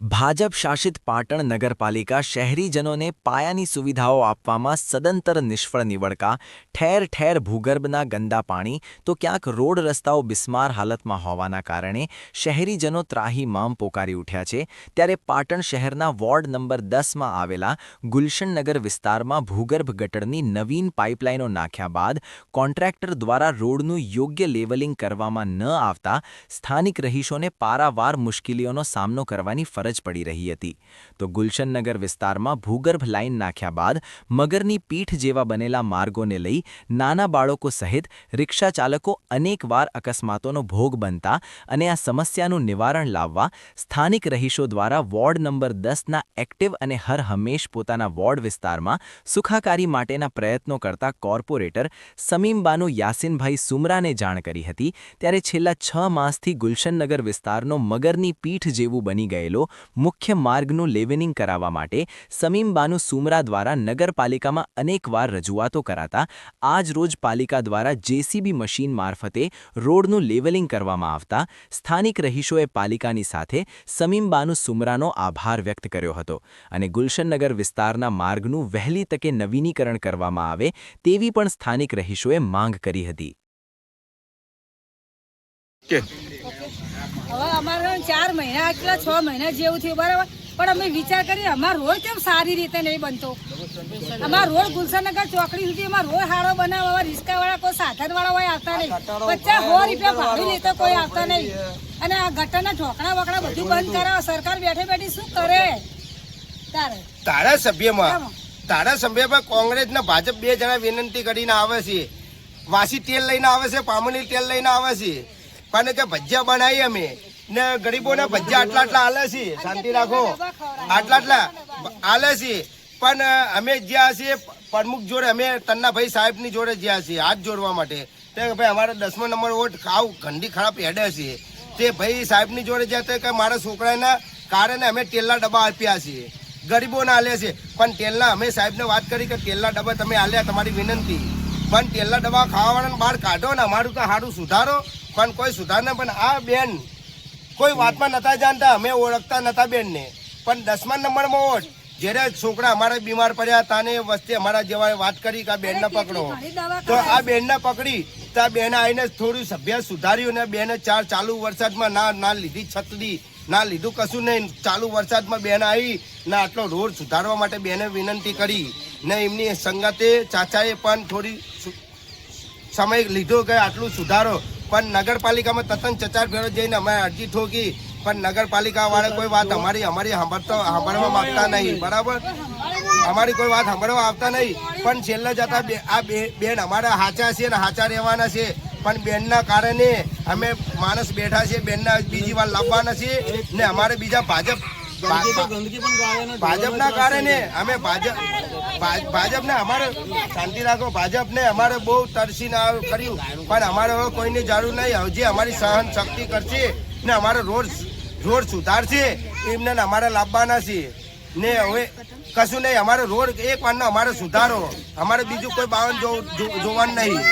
ભાજપ શાસિત પાટણ નગરપાલિકા શહેરીજનોને પાયાની સુવિધાઓ આપવામાં સદંતર નિષ્ફળ નીવડકા, ઠેર ઠેર ભૂગર્ભના ગંદા પાણી, તો ક્યાંક રોડ રસ્તાઓ બિસ્માર હાલતમાં હોવાના કારણે શહેરીજનો ત્રાહીમામ પોકારી ઉઠ્યા છે. ત્યારે પાટણ શહેરના વોર્ડ નંબર દસમાં આવેલા ગુલશનનગર વિસ્તારમાં ભૂગર્ભ ગટરની નવીન પાઇપલાઇનો નાખ્યા બાદ કોન્ટ્રાક્ટર દ્વારા રોડનું યોગ્ય લેવલિંગ કરવામાં ન આવતા સ્થાનિક રહીશોને પારાવાર મુશ્કેલીઓનો સામનો કરવાની ફરજ પડી રહી હતી. તો ગુલશનનગર વિસ્તારમાં ભૂગર્ભ લાઇન નાખ્યા બાદ મગરની પીઠ જેવા બનેલા માર્ગોને લઈ નાના બાળકો સહિત રિક્ષા ચાલકો અનેકવાર અકસ્માતોનો ભોગ બનતા અને આ સમસ્યાનું નિવારણ લાવવા સ્થાનિક રહીશો દ્વારા વોર્ડ નંબર દસના એક્ટિવ અને હર હંમેશ પોતાના વોર્ડ વિસ્તારમાં સુખાકારી માટેના પ્રયત્નો કરતા કોર્પોરેટર સમીમબાનુ યાસીનભાઈ સુમરાને જાણ કરી હતી. ત્યારે છેલ્લા છ માસથી ગુલશનનગર વિસ્તારનો મગરની પીઠ જેવું બની ગયેલો મુખ્ય માર્ગનું લેવલિંગ કરાવવા માટે સમીમબાનુ સુમરા દ્વારા નગરપાલિકામાં અનેકવાર રજૂઆતો કરાતા આજ રોજ પાલિકા દ્વારા જેસીબી મશીન મારફતે રોડનું લેવલિંગ કરવામાં આવતા સ્થાનિક રહીશોએ પાલિકાની સાથે સમીમબાનુ સુમરાનો આભાર વ્યક્ત કર્યો હતો અને ગુલશનનગર વિસ્તારના માર્ગનું વહેલી તકે નવીનીકરણ કરવામાં આવે તેવી પણ સ્થાનિક રહીશોએ માંગ કરી હતી. હવે અમારે ચાર મહિના એટલા છ મહિના જેવું થયું બરાબર? પણ અમે વિચાર કરીએ અમારો રોડ કેમ સારી રીતે નહીં બનતો? અમારો રોડ ગુલશનગર ચોકડી સુધી અમારો રોડ સારો બનાવવા રિક્ષાવાળા કોઈ સાધનવાળા હોય આવતા નહીં. પચાસ સો રૂપિયા ભાડું લેતો કોઈ આવતા નહીં. અને આ ગટરના ઢોકણા વકડા બધું બંધ કરાવે સરકાર બેઠે બેઠી શું કરે? તારે. ધારાસભ્યમાં ધારાસભ્યમાં કોંગ્રેસ ને ભાજપ બે જણા વિનંતી કરીને આવે છે. વાસી તેલ લઈને આવે છે પામલી તેલ લઈને આવે છે. પણ કે ભજીયા બનાવી અમે. ને ગરીબોને ભજીયા આટલા આટલા આલે છે. શાંતિ રાખો. આટલા આટલા આલે છે. પણ અમે જ્યાં છીએ, પ્રમુખ જોડે અમે તન્નાભાઈ સાહેબની જોડે જ્યાં છીએ, હાથ જોડવા માટે. તે ભાઈ અમારે દસમો નંબર વોટ ખાવ ઘંટી ખરાબ હેડે છે. તે ભાઈ સાહેબની જોડે જ્યાં કે મારા છોકરાના કારણે અમે તેલના ડબ્બા આપ્યા છીએ ગરીબોને આલે છે. પણ તેલના અમે સાહેબને વાત કરી કે તેલના ડબ્બા તમે આલ્યા, તમારી વિનંતી. પણ તેલના ડબ્બા ખાવાવાળાને બહાર કાઢો ને અમારું તો સારું સુધારો. પણ કોઈ સુધારના પણ આ બેન કોઈ વાતમાં નતા જાણતા અમે ઓળખતા નતા બેનને. પણ દસમા નંબરમાં વોટ. જ્યારે છોકરા અમારે બીમાર પડ્યા તાને વસ્તી અમારા જેવા વાત કરી કે આ બેનને પકડો. તો આ બેનને પકડી તો આ બેને આવીને થોડું સભ્ય સુધાર્યું ને બેને ચાર ચાલુ વરસાદમાં ના ના લીધી છતરી ના લીધું કશું નહીં. ચાલુ વરસાદમાં બેન આવી ને આટલો રોડ સુધારવા માટે બેને વિનંતી કરી. ને એમની સંગતે ચાચાએ પણ થોડી સમય લીધો કે આટલું સુધારો. પણ નગરપાલિકામાં તદ્દન ચચાર ભેળો જઈને અમે અરજી ઠોકી. પણ નગરપાલિકા વાળા કોઈ વાત અમારી અમારી સાંભળતો સાંભળવા માંગતા નહીં. બરાબર? અમારી કોઈ વાત સાંભળવા આવતા નહીં. પણ છેલ્લે જતા આ બેન અમારા હાચા છે ને હાચા રહેવાના છે. પણ બેનના કારણે અમે માણસ બેઠા છે. બેનના બીજી વાર લાવવાના છે ને અમારે બીજા ભાજપ ભાજપના કારણે અમે ભાજપ ભાજપને અમારે શાંતિ રાખો. ભાજપને અમારે બહુ તરસીને કર્યું. પણ અમારે હવે કોઈની જરૂર નહીં. હજી અમારી સહન શક્તિ કરશે ને અમારો રોડ રોડ સુધારશે એમને અમારે લાવવાના છે ને હવે કશું નહીં. અમારો રોડ એક વારનો અમારે સુધારો. અમારે બીજું કોઈ બાવન જોવાનું નહીં.